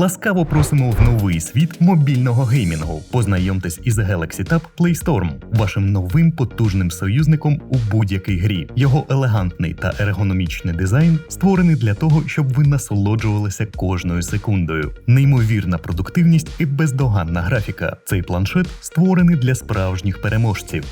Ласкаво просимо в новий світ мобільного геймінгу. Познайомтесь із Galaxy Tab PlayStorm, вашим новим потужним союзником у будь-якій грі. Його елегантний та ергономічний дизайн створений для того, щоб ви насолоджувалися кожною секундою. Неймовірна продуктивність і бездоганна графіка. Цей планшет створений для справжніх переможців.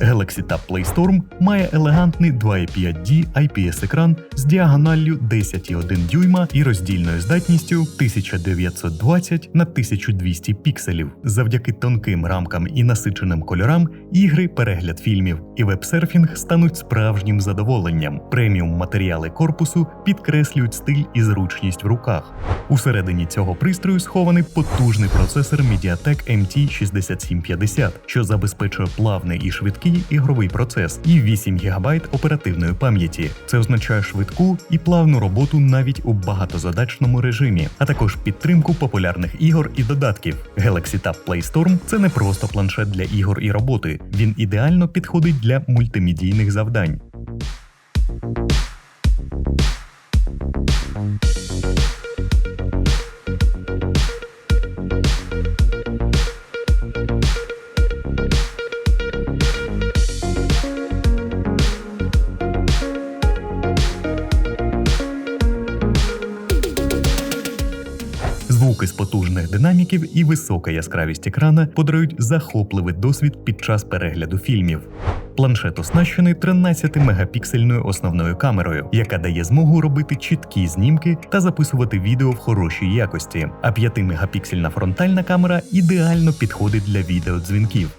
Galaxy Tab PlayStorm має елегантний 2,5D IPS-екран з діагоналлю 10,1 дюйма і роздільною здатністю 1920 на 1200 пікселів. Завдяки тонким рамкам і насиченим кольорам ігри, перегляд фільмів і вебсерфінг стануть справжнім задоволенням. Преміум матеріали корпусу підкреслюють стиль і зручність в руках. Усередині цього пристрою схований потужний процесор MediaTek MT6750, що забезпечує плавний і швидкий ігровий процес і 8 ГБ оперативної пам'яті. Це означає швидку і плавну роботу навіть у багатозадачному режимі, а також підтримку популярних ігор і додатків. Galaxy Tab PlayStorm – це не просто планшет для ігор і роботи. Він ідеально підходить для мультимедійних завдань. Звуки з потужних динаміків і висока яскравість екрана подарують захопливий досвід під час перегляду фільмів. Планшет оснащений 13-мегапіксельною основною камерою, яка дає змогу робити чіткі знімки та записувати відео в хорошій якості. А 5-мегапіксельна фронтальна камера ідеально підходить для відеодзвінків.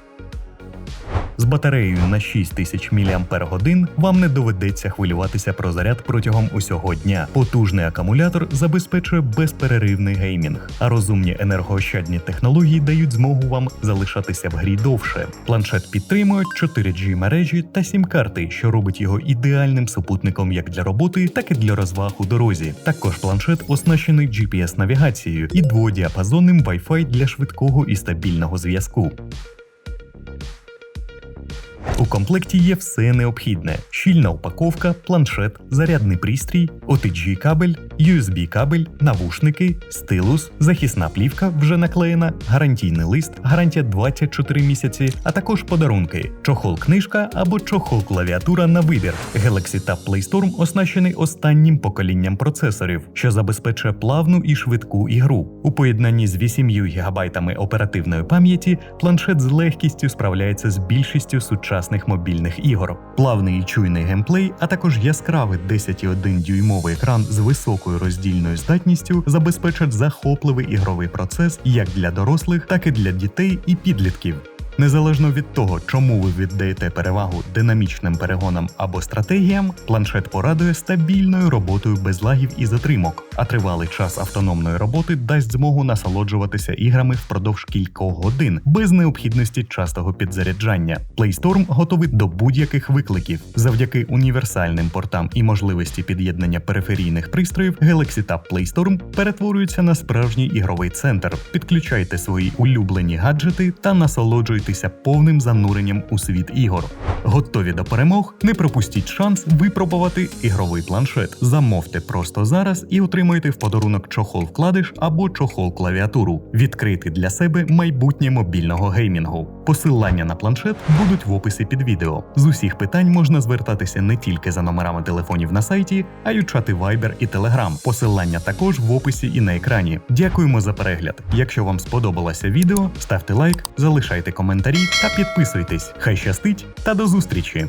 З батареєю на 6000 мАч вам не доведеться хвилюватися про заряд протягом усього дня. Потужний акумулятор забезпечує безперервний геймінг, а розумні енергоощадні технології дають змогу вам залишатися в грі довше. Планшет підтримує 4G мережі та сім-карти, що робить його ідеальним супутником як для роботи, так і для розваг у дорозі. Також планшет оснащений GPS-навігацією і дводіапазонним Wi-Fi для швидкого і стабільного зв'язку. У комплекті є все необхідне: щільна упаковка, планшет, зарядний пристрій, OTG кабель, USB кабель, навушники, стилус, захисна плівка вже наклеєна, гарантійний лист, гарантія 24 місяці, а також подарунки, чохол книжка або чохол клавіатура на вибір. Galaxy Tab PlayStorm оснащений останнім поколінням процесорів, що забезпечує плавну і швидку ігру. У поєднанні з 8 ГБ оперативної пам'яті планшет з легкістю справляється з більшістю сучасних мобільних ігор. Плавний і чуйний геймплей, а також яскравий 10,1 дюймовий екран з високою роздільною здатністю забезпечать захопливий ігровий процес як для дорослих, так і для дітей і підлітків. Незалежно від того, чому ви віддаєте перевагу динамічним перегонам або стратегіям, планшет порадує стабільною роботою без лагів і затримок, а тривалий час автономної роботи дасть змогу насолоджуватися іграми впродовж кількох годин без необхідності частого підзаряджання. PlayStorm готовий до будь-яких викликів завдяки універсальним портам і можливості під'єднання периферійних пристроїв. Galaxy Tab PlayStorm перетворюється на справжній ігровий центр. Підключайте свої улюблені гаджети та насолоджуйтеся повним зануренням у світ ігор. Готові до перемог? Не пропустіть шанс випробувати ігровий планшет. Замовте просто зараз і отримуйте в подарунок чохол вкладиш або чохол клавіатуру. Відкрити для себе майбутнє мобільного геймінгу. Посилання на планшет будуть в описі під відео. З усіх питань можна звертатися не тільки за номерами телефонів на сайті, а й у чати Viber і Telegram. Посилання також в описі і на екрані. Дякуємо за перегляд. Якщо вам сподобалося відео, ставте лайк, залишайте коментарі та підписуйтесь. Хай щастить та до зустрічі!